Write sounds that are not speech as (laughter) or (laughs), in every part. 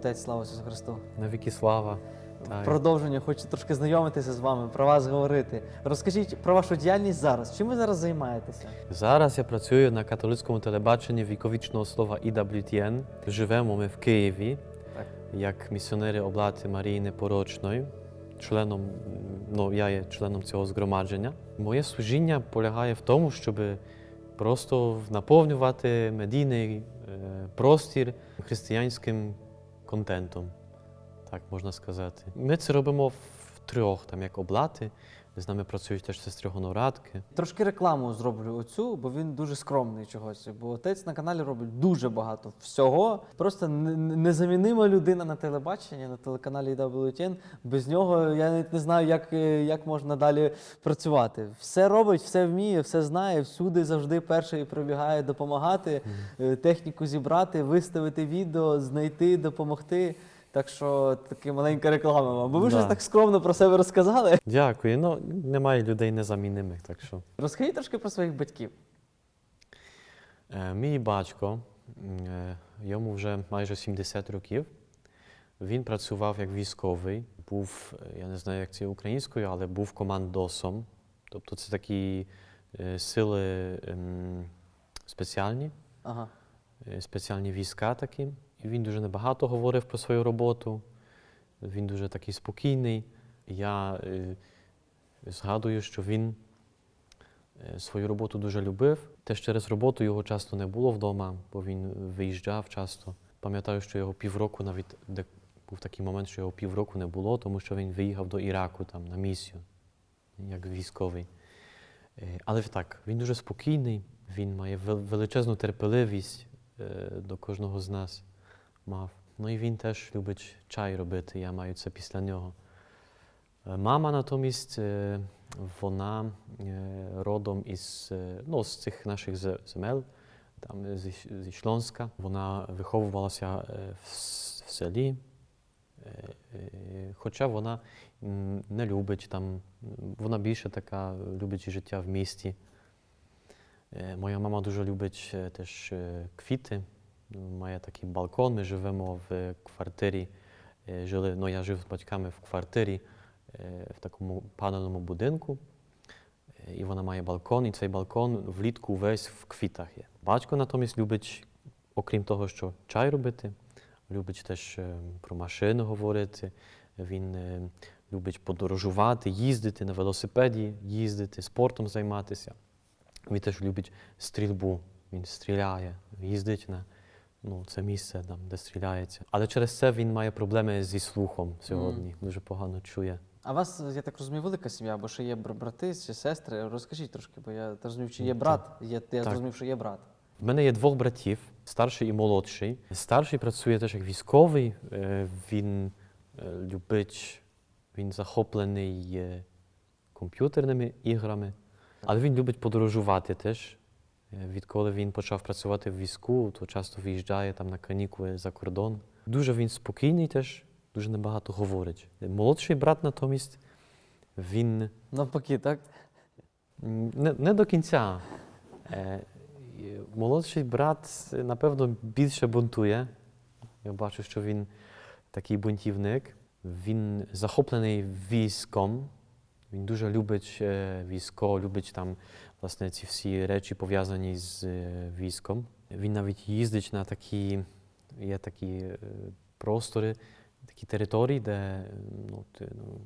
Отець, слава Ісусу Христу. Навіки слава. В продовження хочу трошки знайомитися з вами, про вас говорити. Розкажіть про вашу діяльність зараз. Чим ви зараз займаєтеся? Зараз я працюю на католицькому телебаченні віковічного слова EWTN. Живемо ми в Києві Так. як місіонери облати Марії Непорочної. Членом, ну, я є членом цього згромадження. Моє служіння полягає в тому, щоб просто наповнювати медійний е, простір християнським контентом, так можна сказати. Ми це робимо в трьох, там як облати. З нами працюють теж сестри гонорадки. Трошки рекламу зроблю оцю, бо він дуже скромний чогось. Бо отець на каналі робить дуже багато всього. Просто не- не- незамінима людина на телебаченні, на телеканалі WTN. Без нього я навіть не знаю, як, е, як можна далі працювати. Все робить, все вміє, все знає, всюди завжди перший прибігає допомагати, е, техніку зібрати, виставити відео, знайти, допомогти. Так що таки маленька реклама вам. Бо ви Да. вже так скромно про себе розказали. Дякую. Ну, немає людей незаміннимих, так що. Розкажіть трошки про своїх батьків. Е, Мій батько, м, е, йому вже майже 70 років. Він працював як військовий, був, е, я не знаю, як це українською, але був командосом. Тобто це такі е, сили ем, спеціальні, Ага. е, спеціальні війська такі. Він дуже небагато говорив про свою роботу. Він дуже такий спокійний. Я е, згадую, що він е, свою роботу дуже любив. Теж через роботу його часто не було вдома, бо він виїжджав часто. Пам'ятаю, що його півроку навіть де був такий момент, що його півроку не було, тому що він виїхав до Іраку там на місію, як військовий. Е, Але так, він дуже спокійний, він має величезну терпеливість до кожного з нас мав. Ну і він теж любить чай робити, я маю це після нього. Е, Мама натомість, е, вона е, родом із, ну, з цих наших земель, там зі, Шльонська. Вона виховувалася в, селі, хоча вона не любить там, вона більше така любить життя в місті. Моя мама дуже любить теж квіти. Має такий балкон. Ми живемо в квартирі. е, Жили, ну, я жив з батьками в квартирі е, в такому панельному будинку. Е, І вона має балкон, і цей балкон влітку весь в квітах є. Батько натомість любить, окрім того, що чай робити, любить теж е, про машини говорити. Він е, любить подорожувати, їздити на велосипеді, їздити, спортом займатися. Він теж любить стрільбу. Він стріляє, їздить на ну, це місце, там, де стріляється. Але через це він має проблеми зі слухом сьогодні. Дуже погано чує. А вас, я так розумію, велика сім'я, бо ще є брати чи сестри. Розкажіть трошки, бо я так розумію, чи є брат. Є, я зрозумів, що є брат. В мене є двох братів, старший і молодший. Старший працює теж як військовий. е, Він е, любить, він захоплений е, комп'ютерними іграми, але він любить подорожувати теж. Відколи він почав працювати в війську, то часто виїжджає там на канікули за кордон. Дуже він спокійний теж, дуже небагато говорить. Молодший брат натомість, він Навпаки, так? Не, не до кінця. Е, Молодший брат, напевно, більше бунтує. Я бачу, що він такий бунтівник. Він захоплений військом. Він дуже любить е, військо, любить там власне ці всі речі пов'язані з е, військом. Він навіть їздить на такі, є такі е, простори, такі території, де ну, ти ну,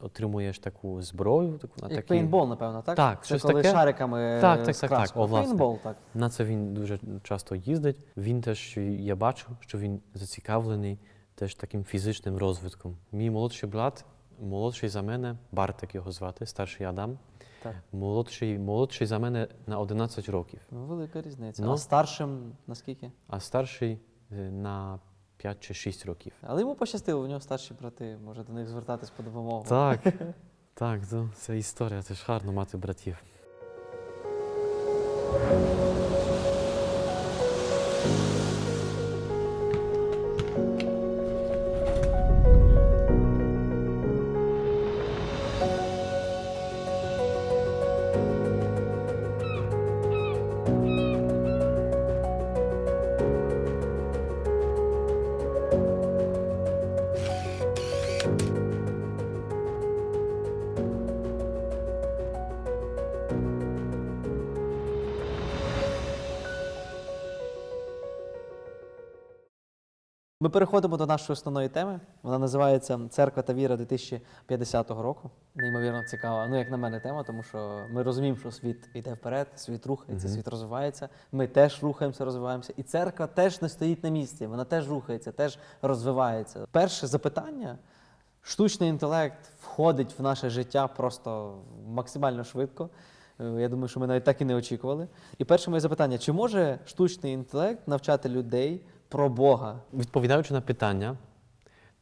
отримуєш таку зброю, таку на Як такі. пейнтбол, напевно, так? Так, Це щось коли таке. шариками Так, так, так, так. О, власне. Пейнтбол, так. На це він дуже часто їздить. Він теж, я бачу, що він зацікавлений теж таким фізичним розвитком. Мій молодший брат, молодший за мене, Бартик його звати, старший Адам. Так. Молодший, молодший за мене на 11 років, Ну, велика різниця. Ну. А старшим наскільки? а старший е, на 5 чи 6 років. Але йому пощастило, у нього старші брати, може до них звертатись по допомогу. Так, (laughs) так, ну, це історія, це ж гарно мати братів. Переходимо до нашої основної теми. Вона називається Церква та віра 2050 року. Неймовірно цікава. Ну, як на мене, тема, тому що ми розуміємо, що світ йде вперед, світ рухається, світ розвивається. Ми теж рухаємося, розвиваємося. І церква теж не стоїть на місці, вона теж рухається, теж розвивається. Перше запитання: штучний інтелект входить в наше життя просто максимально швидко. Е, Я думаю, що ми навіть так і не очікували. І перше моє запитання: чи може штучний інтелект навчати людей про Бога? Відповідаючи на питання,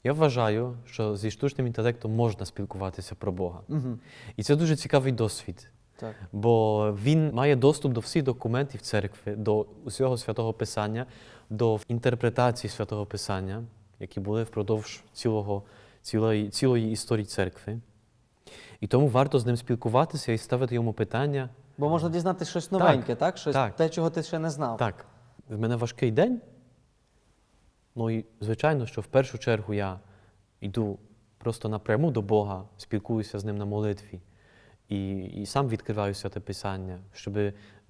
я вважаю, що зі штучним інтелектом можна спілкуватися про Бога. Угу. І це дуже цікавий досвід. Так. бо він має доступ до всіх документів церкви, до усього святого Писання, до інтерпретації святого Писання, які були впродовж цілого, цілої, цілої історії церкви. І тому варто з ним спілкуватися і ставити йому питання. Бо можна дізнатися щось новеньке, так? Щось так. те, чого ти ще не знав. Так, в мене важкий день. Ну і звичайно, що в першу чергу я йду просто напряму до Бога, спілкуюся з ним на молитві і, і сам відкриваю святе Писання, щоб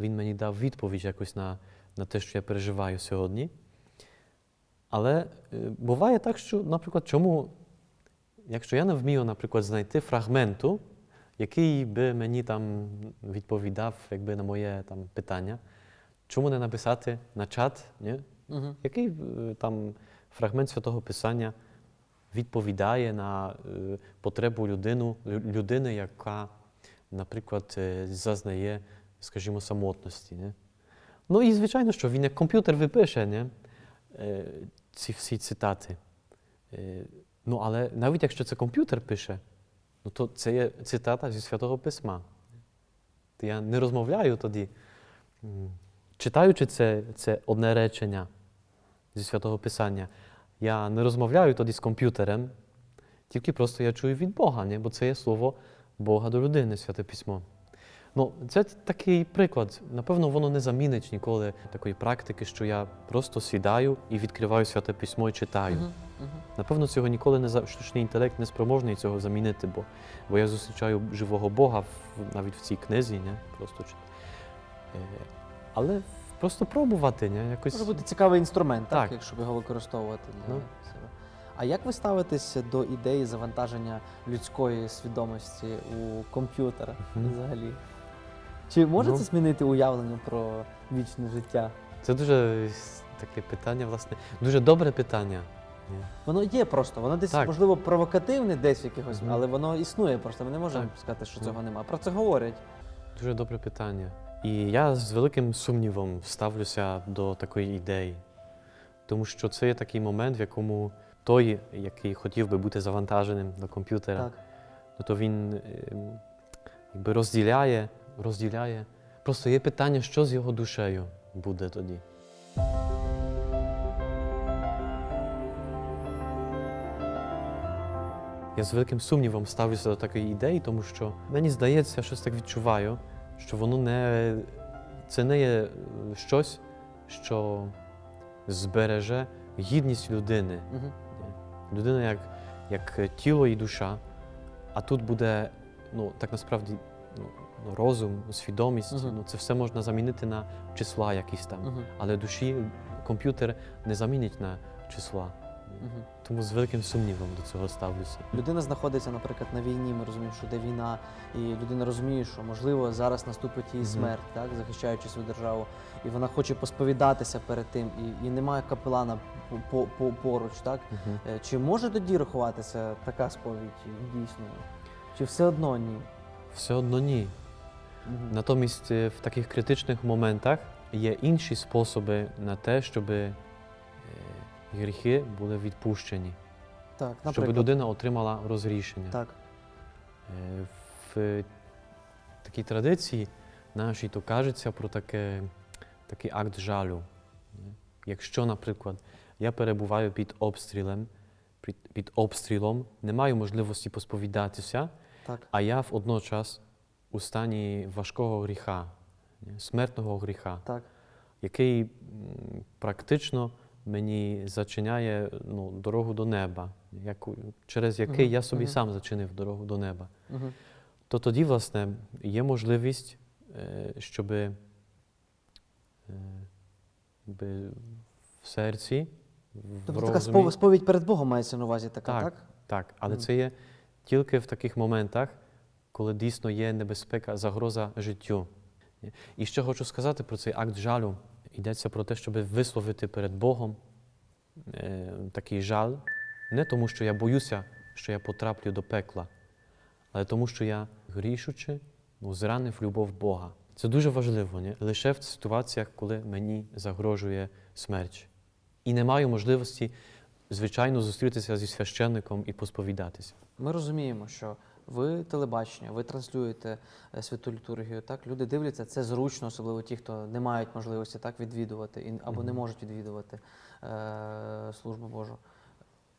він мені дав відповідь якось на, на те, що я переживаю сьогодні. Але е, буває так, що, наприклад, чому, якщо я не вмію, наприклад, знайти фрагменту, який би мені там відповідав якби, на моє там, питання, чому не написати на чат, ні? Угу. який е, там фрагмент святого Писання відповідає на е, потребу людину, людини, яка, наприклад, е, зазнає, скажімо, самотності. Не? Ну і звичайно, що він як комп'ютер випише не? Ці всі цитати. Ну, але навіть якщо це комп'ютер пише, ну то це є цитата зі Святого Письма. Я не розмовляю тоді. Читаючи це, це одне речення зі Святого Писання, я не розмовляю тоді з комп'ютером, тільки просто я чую від Бога, не? бо це є слово Бога до людини, Святе Письмо. Ну, це такий приклад. Напевно, воно не замінить ніколи такої практики, що я просто сідаю і відкриваю святе письмо і читаю. Угу. Угу. Напевно, цього ніколи не за- штучний інтелект не спроможний цього замінити, бо, бо я зустрічаю живого Бога в, навіть в цій книзі, не? просто чит- Е, але просто пробувати, не? якось. Може бути цікавий інструмент, так, Так. якщо його використовувати для Ну. себе. А як ви ставитесь до ідеї завантаження людської свідомості у комп'ютер взагалі? Чи може Ну. це змінити уявлення про вічне життя? Це дуже таке питання, власне, дуже добре питання. Ні. Воно є просто, воно десь Так. можливо провокативне десь в якихось, Мгм. але воно існує просто. Ми не можемо Так. сказати, що цього немає. Про це говорять. Дуже добре питання. І я з великим сумнівом ставлюся до такої ідеї, тому що це є такий момент, в якому той, який хотів би бути завантаженим до комп'ютера, ну, то він ем, якби розділяє, розділяє. Просто є питання, що з його душею буде тоді. Я з великим сумнівом ставлюся до такої ідеї, тому що мені здається, щось так відчуваю, що воно не це не є е, щось, що збереже гідність людини. Угу. Людина як, як тіло і душа, а тут буде, ну так насправді, ну, ну, розум, свідомість, Мгм. ну, це все можна замінити на числа якісь там. Угу. Але душі комп'ютер не замінить на числа. Угу. Тому з великим сумнівом до цього ставлюся. Людина знаходиться, наприклад, на війні. Ми розуміємо, що йде війна, і людина розуміє, що можливо зараз наступить її смерть, так захищаючи свою державу, і вона хоче посповідатися перед тим, і, і немає капелана по, по, поруч, так. Е, чи може тоді рахуватися така сповідь дійсною? Чи все одно ні? Все одно ні. Натомість е, в таких критичних моментах є інші способи на те, щоб е, гріхи були відпущені, Так, щоб наприклад. людина отримала розрішення. Так. Е, В такій традиції нашій то кажеться про таке, такий акт жалю. Якщо, наприклад, я перебуваю під обстрілом, під, під обстрілом, не маю можливості посповідатися, Так. а я водночас у стані важкого гріха, смертного гріха, Так. який м, практично мені зачиняє ну, дорогу до неба, яку, через який Мгм, я собі мгм. сам зачинив дорогу до неба. Угу. То тоді, власне, є можливість, щоб в серці в Тобто така розумі. спов- сповідь перед Богом мається на увазі така, Так. так? Так, але Мгм. це є тільки в таких моментах, коли дійсно є небезпека, загроза життю. І ще хочу сказати про цей акт жалю. Йдеться про те, щоб висловити перед Богом е, такий жаль, не тому, що я боюся, що я потраплю до пекла, але тому, що я грішучи, ну, зранив любов Бога. Це дуже важливо, не? лише в ситуаціях, коли мені загрожує смерть. І не маю можливості, звичайно, зустрітися зі священником і посповідатися. Ми розуміємо, що ви телебачення, ви транслюєте е, святу літургію, так? Люди дивляться, це зручно, особливо ті, хто не мають можливості так відвідувати і- або не можуть відвідувати е, службу Божу.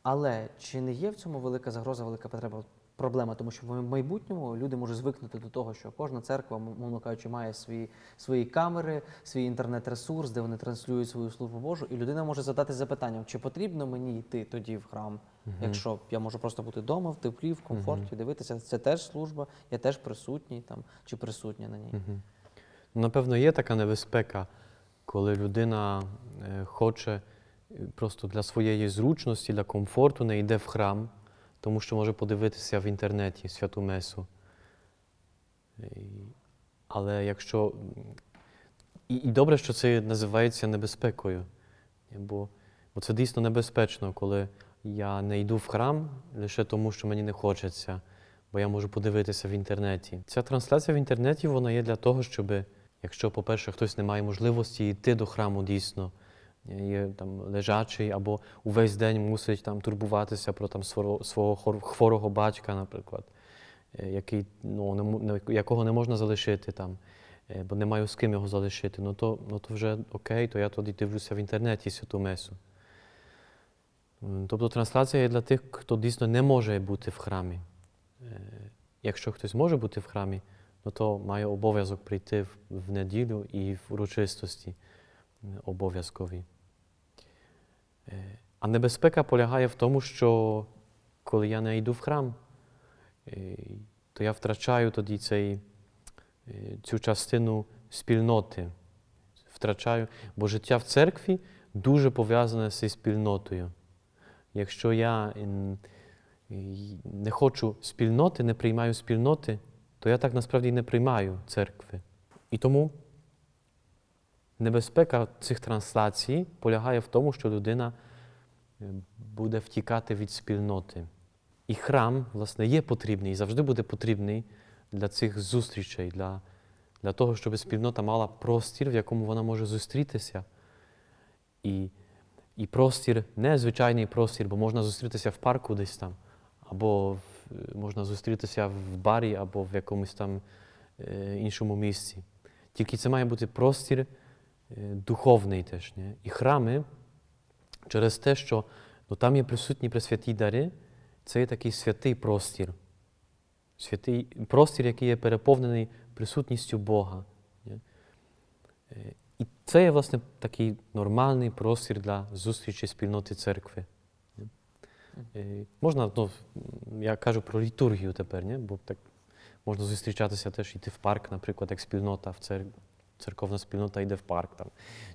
Але чи не є в цьому велика загроза, велика потреба? Проблема, тому що в майбутньому люди можуть звикнути до того, що кожна церква, мовно кажучи, має свої, свої камери, свій інтернет-ресурс, де вони транслюють свою службу Божу, і людина може задати запитанням, чи потрібно мені йти тоді в храм, Мгм. Якщо я можу просто бути вдома, в теплі, в комфорті, Мгм. дивитися, це теж служба, я теж присутній там чи присутня на ній. Ну, Напевно, є така небезпека, коли людина е, хоче е, просто для своєї зручності, для комфорту не йде в храм, тому що може подивитися в інтернеті святу месу. Але якщо. І, і добре, що це називається небезпекою. Бо, бо це дійсно небезпечно, коли я не йду в храм лише тому, що мені не хочеться, бо я можу подивитися в інтернеті. Ця трансляція в інтернеті вона є для того, щоб, якщо, по-перше, хтось не має можливості йти до храму дійсно, є там лежачий або увесь день мусить там турбуватися про там свого, хворого батька, наприклад, е, який, ну, не, якого не можна залишити там, е, бо не маю з ким його залишити, ну то, ну то вже окей, то я тоді дивлюся в інтернеті святу месу. Тобто трансляція є для тих, хто дійсно не може бути в храмі. Е, Якщо хтось може бути в храмі, ну то має обов'язок прийти в, неділю і в урочистості обов'язкові. Е, А небезпека полягає в тому, що коли я не йду в храм, е, то я втрачаю тоді цей, е, цю частину спільноти. Втрачаю, бо життя в церкві дуже пов'язане зі спільнотою. Якщо я не хочу спільноти, не приймаю спільноти, то я так насправді не приймаю церкви. І тому небезпека цих трансляцій полягає в тому, що людина е, буде втікати від спільноти. І храм, власне, є потрібний і завжди буде потрібний для цих зустрічей, для, для того, щоб спільнота мала простір, в якому вона може зустрітися. І, і простір, не звичайний простір, бо можна зустрітися в парку десь там, або в, можна зустрітися в барі, або в якомусь там е, іншому місці. Тільки це має бути простір духовний теж. Не? І храми через те, що ну, там є присутні пресвяті дари, це є такий святий простір. Святий простір, який є переповнений присутністю Бога. Не? Е, І це є, власне, такий нормальний простір для зустрічі спільноти церкви. Е, Можна, ну, я кажу про літургію тепер, не? бо так можна зустрічатися теж йти в парк, наприклад, як спільнота в церкві. Церковна спільнота йде в парк там,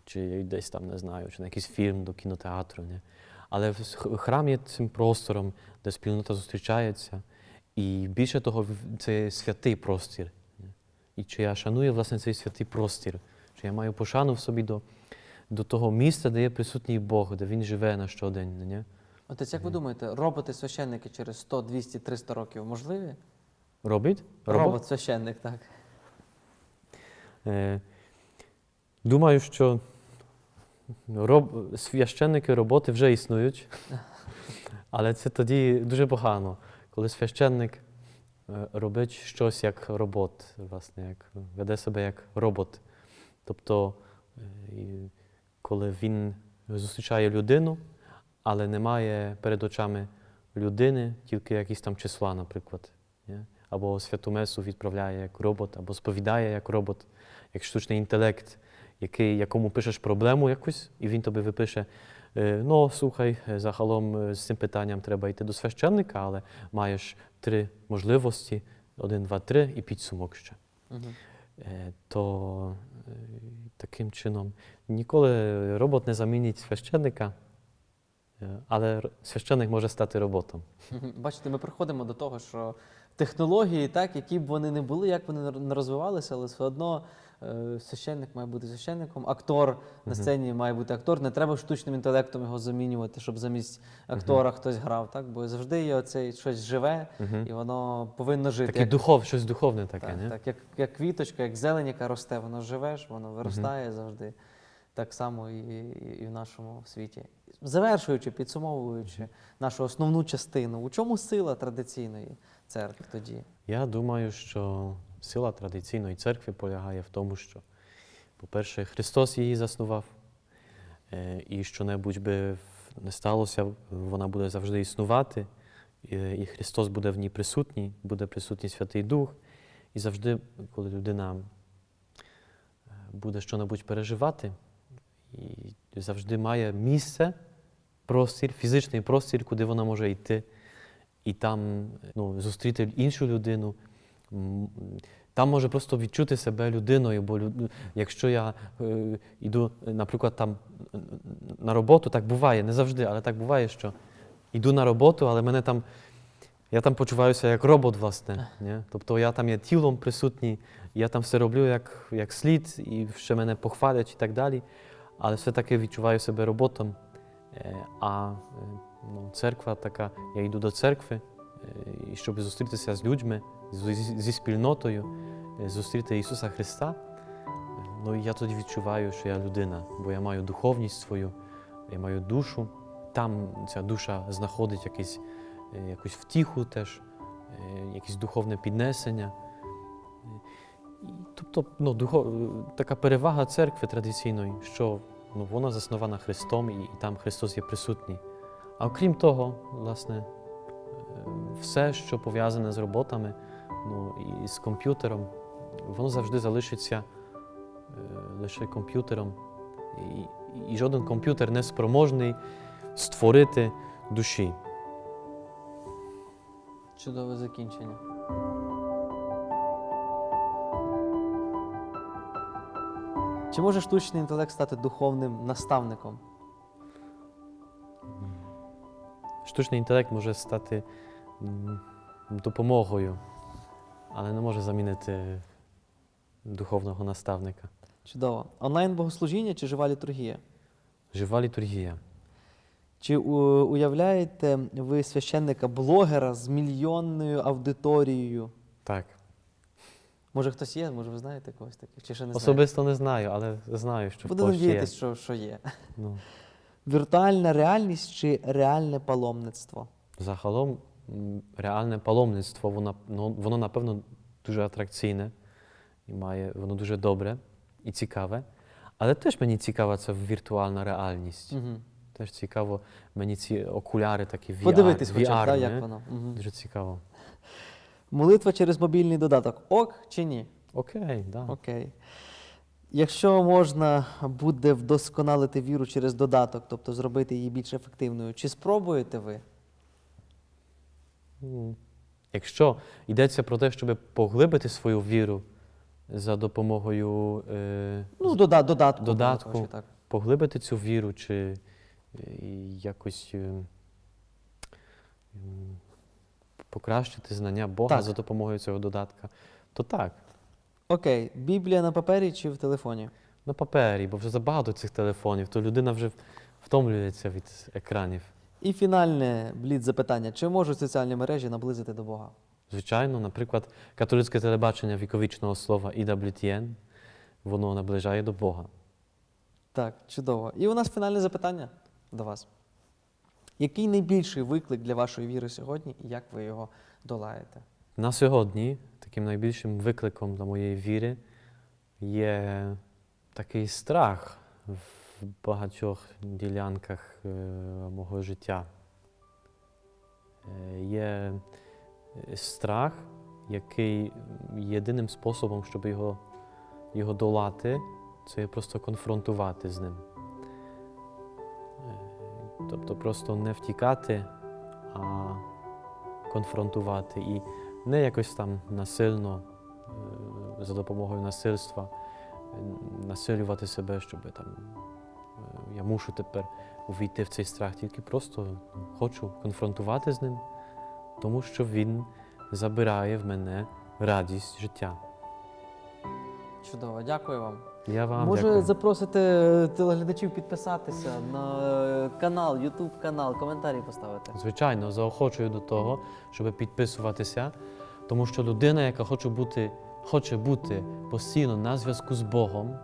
чи десь там, не знаю, чи на якийсь фільм до кінотеатру. Не? Але храм є цим простором, де спільнота зустрічається. І більше того, це святий простір. І чи я шаную власне цей святий простір, чи я маю пошану в собі до, до того місця, де є присутній Бог, де Він живе на щодень. Не? Отець, як ви думаєте, роботи-священники через 100, 200, 300 років можливі? Робить? Робот? Робот-священник, так. Е, Думаю, що роб... священники роботи вже існують, але це тоді дуже погано, коли священник е, робить щось як робот, власне, як веде себе як робот. Тобто, е, коли він зустрічає людину, але не має перед очами людини, тільки якісь там числа, наприклад. Або святу месу відправляє як робот, або сповідає як робот, як штучний інтелект, який, якому пишеш проблему якусь, і він тобі випише: е, ну, слухай, е, загалом е, з цим питанням треба йти до священника, але маєш три можливості: один, два, три і підсумок ще. Угу. То таким чином ніколи робот не замінить священника. Але священник може стати роботом. (laughs) Бачите, ми приходимо до того, що технології, так, які б вони не були, як вони не розвивалися, але все одно священник має бути священником, актор на сцені має бути актор. Не треба штучним інтелектом його замінювати, щоб замість актора хтось грав. Так? Бо завжди є оцей щось живе, і воно повинно жити. Таке Як, духов, щось духовне таке, так, не? так, як, як квіточка, як зелень, яка росте, воно живе воно виростає завжди. Так само і, і, і в нашому світі. Завершуючи, підсумовуючи нашу основну частину, у чому сила традиційної церкви тоді? Я думаю, що сила традиційної церкви полягає в тому, що, по-перше, Христос її заснував, е, і що-небудь би не сталося, вона буде завжди існувати, і- і Христос буде в ній присутній, буде присутній Святий Дух. І завжди, коли людина е, буде що-небудь переживати, і завжди має місце, простір, фізичний простір, куди вона може йти і там ну, зустріти іншу людину. Там може просто відчути себе людиною, бо якщо я е, йду, наприклад, там на роботу, так буває, не завжди, але так буває, що йду на роботу, але мене там, я там почуваюся як робот, власне. Ні? Тобто я там є тілом присутній, я там все роблю як, як слід, і ще мене похвалять і так далі. Але все-таки відчуваю себе роботом. Е, А е, ну, церква така, я йду до церкви, і щоб зустрітися з людьми, зі, спільнотою, е, зустріти Ісуса Христа. Ну я тоді відчуваю, що я людина, бо я маю духовність свою, я маю душу. Там ця душа знаходить якийсь, е, якусь втіху теж, е, якесь духовне піднесення. Тобто, ну, духов... така перевага церкви традиційної, що ну, вона заснована Христом, і, і там Христос є присутній. А окрім того, власне, все, що пов'язане з роботами, ну, і з комп'ютером, воно завжди залишиться е, лише комп'ютером. І, і жоден комп'ютер не спроможний створити душі. Чудове закінчення. Чи може штучний інтелект стати духовним наставником? Штучний інтелект може стати допомогою, але не може замінити духовного наставника. Чудово. Онлайн богослужіння чи жива літургія? Жива літургія. Чи уявляєте ви священника-блогера з мільйонною аудиторією? Так. Може хтось є, може ви знаєте когось таких? Чи ще не знаєте? Особисто не знаю, але знаю, що в Будемо Польщі є. що, що є. Ну, Віртуальна реальність чи реальне паломництво? загалом реальне паломництво, воно, ну, воно напевно дуже атракційне і має воно дуже добре і цікаве. Але теж мені цікава ця віртуальна реальність. Угу. Теж цікаво, мені ці окуляри такі VR, Подивитись, хоча VR, да, як воно. Угу. Дуже цікаво. Молитва через мобільний додаток. Ок чи ні? Окей, да. Окей. Якщо можна буде вдосконалити віру через додаток, тобто зробити її більш ефективною, чи спробуєте ви? Якщо йдеться про те, щоб поглибити свою віру за допомогою е, Ну, дода, додатку. Додатку. так. поглибити цю віру, чи е, якось е, покращити знання Бога Так. за допомогою цього додатка, то так, Окей, Біблія на папері чи в телефоні? на папері, бо вже забагато цих телефонів, то людина вже втомлюється від екранів. І фінальне блід запитання: чи можуть соціальні мережі наблизити до Бога? Звичайно, наприклад, католицьке телебачення віковічного слова EWTN, воно наближає до Бога. Так, чудово. І у нас фінальне запитання до вас. Який найбільший виклик для вашої віри сьогодні і як ви його долаєте? На сьогодні таким найбільшим викликом для моєї віри є такий страх в багатьох ділянках е, мого життя. Е, Є е, страх, який єдиним способом, щоб його, його долати, це є просто конфронтувати з ним. Тобто просто не втікати, а конфронтувати і не якось там насильно, за допомогою насильства, насилювати себе, щоб там я мушу тепер увійти в цей страх, тільки просто хочу конфронтувати з ним, тому що він забирає в мене радість життя. Чудово, дякую вам. Я вам Може, дякую. запросите телеглядачів підписатися на е, канал, YouTube канал, коментарі поставити. Звичайно, заохочую до того, щоб підписуватися, тому що людина, яка хоче бути, хоче бути постійно на зв'язку з Богом,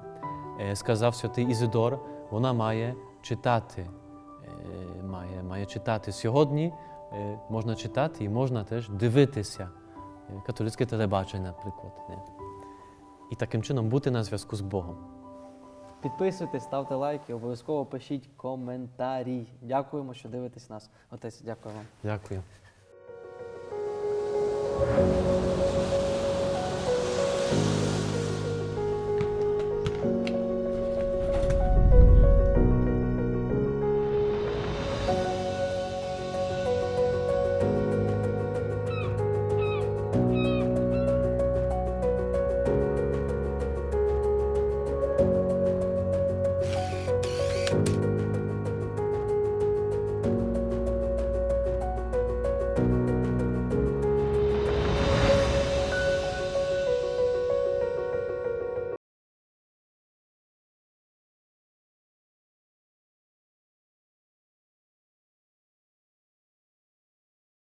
е, сказав святий Ізидор, вона має читати. е, Має, має читати. Сьогодні е, можна читати і можна теж дивитися. Е, Католицьке телебачення, наприклад. І таким чином бути на зв'язку з Богом. Підписуйтесь, ставте лайки, обов'язково пишіть коментарі. Дякуємо, що дивитесь нас. Отець, дякую вам. Дякую.